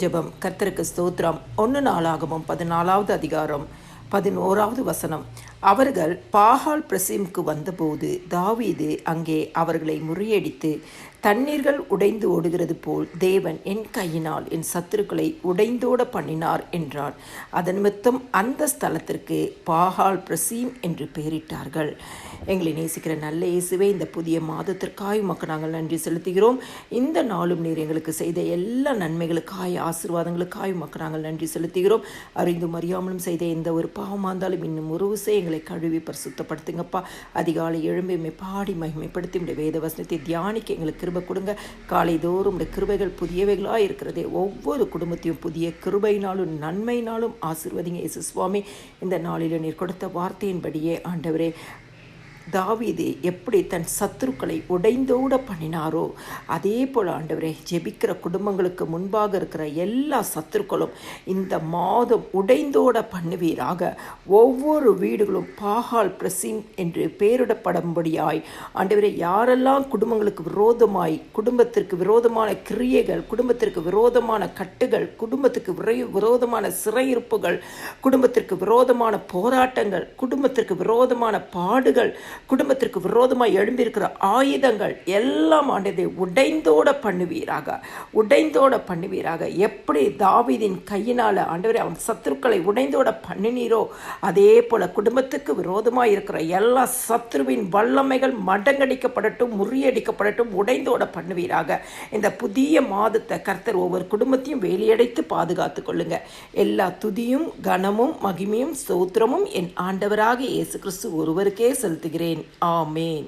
ஜெபம். கர்த்தருக்கு ஸ்தோத்திரம். ஒன்று நாளாகவும் பதினாலாவது அதிகாரம் பதினோராவது வசனம். அவர்கள் பாகால் பிரசீமுக்கு வந்தபோது தாவீது அங்கே அவர்களை முறியடித்து தண்ணீர்கள் உடைந்து ஓடுகிறது போல் தேவன் என் கையினால் என் சத்துருக்களை உடைந்தோட பண்ணினார் என்றார் அதன் மொத்தம் அந்த ஸ்தலத்திற்கு பாகால் பிரசீம் என்று பெயரிட்டார்கள். எங்களை நேசிக்கிற நல்ல இயேசுவே இந்த புதிய மாதத்திற்காய் உமக்கு நாங்கள் நன்றி செலுத்துகிறோம். இந்த நாளும் நீர் எங்களுக்கு செய்த எல்லா நன்மைகளுக்காய் ஆசீர்வாதங்களுக்காய் உமக்கு நாங்கள் நன்றி செலுத்துகிறோம். அறிந்தும் அறியாமலும் செய்த எந்த ஒரு பாவமாக இருந்தாலும் இன்னும் ஒரு விசை எங்களை கழுவி பரிசுத்தப்படுத்துங்கப்பா. அதிகாலை எழும்பி பாடி மகிமைப்படுத்தி உடைய வேத வசனத்தை தியானிக்க எங்களுக்கு கிருபை கொடுங்க. காலை தோறும் உடைய கிருபைகள் புதியவைகளாக இருக்கிறதே. ஒவ்வொரு குடும்பத்தையும் புதிய கிருபையினாலும் நன்மையினாலும் ஆசிர்வதிங்க. இயேசு சுவாமி இந்த நாளில் நீர் கொடுத்த வார்த்தையின்படியே ஆண்டவரே தாவீது எப்படி தன் சத்துருக்களை உடைந்தோட பண்ணினாரோ அதே போல் ஆண்டவரே ஜெபிக்கிற குடும்பங்களுக்கு முன்பாக இருக்கிற எல்லா சத்துருக்களும் இந்த மாதம் உடைந்தோட பண்ணுவீராக. ஒவ்வொரு வீடுகளும் பாகால் பிரசிம் என்று பெயரிடப்படும்படியாய் ஆண்டவரே யாரெல்லாம் குடும்பங்களுக்கு விரோதமாய் குடும்பத்திற்கு விரோதமான கிரியைகள் குடும்பத்திற்கு விரோதமான கட்டுகள் குடும்பத்துக்கு விரை விரோதமான சிறையிருப்புகள் குடும்பத்திற்கு விரோதமான போராட்டங்கள் குடும்பத்திற்கு விரோதமான பாடுகள் குடும்பத்திற்கு விரோதமாக எழும்பியிருக்கிற ஆயுதங்கள் எல்லாம் ஆண்டதை உடைந்தோட பண்ணுவீராக. உடைந்தோட பண்ணுவீராக. எப்படி தாவிதின் கையினால் ஆண்டவரே அவன் சத்துருக்களை உடைந்தோட பண்ணினீரோ அதே போல் குடும்பத்துக்கு விரோதமாக இருக்கிற எல்லா சத்ருவின் வல்லமைகள் மடங்கடிக்கப்படட்டும் முறியடிக்கப்படட்டும் உடைந்தோட பண்ணுவீராக. இந்த புதிய மாதத்தை கர்த்தர் ஒவ்வொரு குடும்பத்தையும் வேலியடைத்து பாதுகாத்து கொள்ளுங்க. எல்லா துதியும் கனமும் மகிமையும் ஸ்தோத்திரமும் என் ஆண்டவராக இயேசு கிறிஸ்து ஒருவருக்கே செலுத்துகிறேன். ஆமேன்